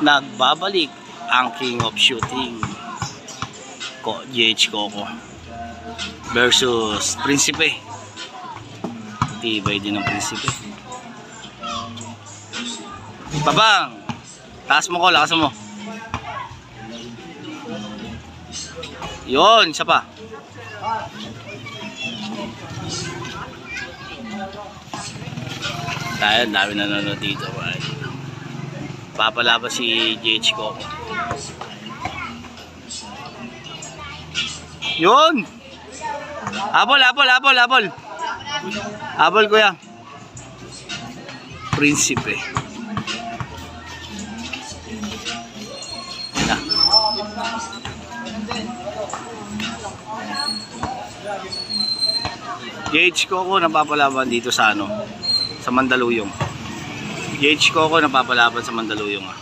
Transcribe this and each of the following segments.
nagbabalik ang King of Shooting. Ko, GH Coco. Versus Prinsipe tibay din ng Prinsipe Babang! Taas mo ko, lakas mo. Yon isa pa. Tayo dami nanonood dito right? Papalaban si JH Coco yun! Habol habol habol habol habol kuya. Prinsipe. Yan na. JH Coco napapalaban dito sa ano sa Mandaluyong JH Coco napapalaban sa Mandaluyong ah.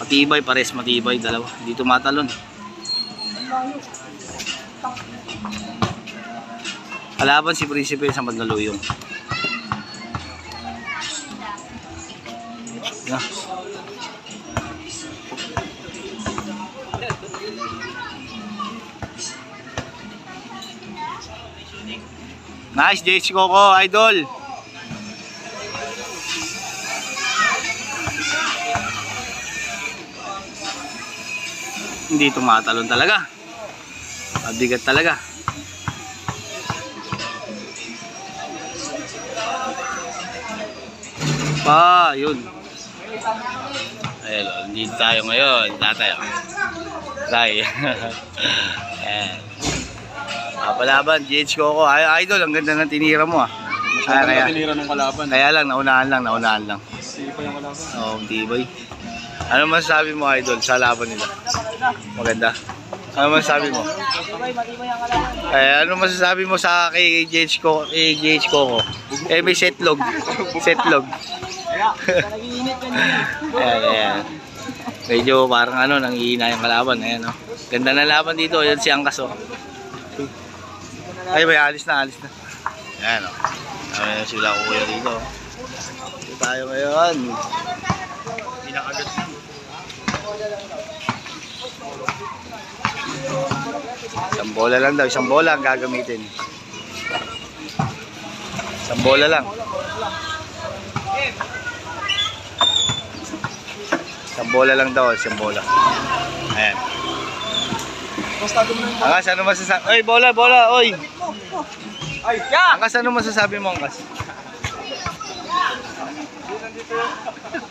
matibay pares matibay dalawa dito matalon Kalaban si Prinsipe sa Mandaluyong. Yeah. Nice, JH Coco, idol. Hindi tumatalon talaga. Mabigat talaga. Pa, yun. Ayun, dito tayo ngayon. Tatay. oh. Tay. Ayan. Papalaban, GH Coco. Ay, idol, ang ganda ng tinira mo ah. Kaya, kaya, tinira ng kalaban. kaya lang, naunahan lang, naunahan lang. Sige pa yung kalaban. Oo, oh, tibay. Ano masasabi mo, idol, sa laban nila? Maganda. Ano masasabi mo? Eh, ano masasabi mo sa kay JH Coco? Kay JH Coco? Eh, may setlog. Setlog. ayan, ayan. Medyo parang ano, nanghihina yung kalaban. Ayan, oh. Ganda na laban dito. Yan si Angkas, oh. Ay, may alis na, alis na. Ayan, oh. Ayan sila kuya dito. Dito tayo ngayon. Pinakagat. Isang bola lang daw, isang bola ang gagamitin. Isang bola lang. Isang bola lang daw, isang bola. Ayan. Na. Angkas, ano masasabi? Oy, bola, bola, oy! Ay, ya! Angkas, ano masasabi mo, Angkas? Hindi nandito.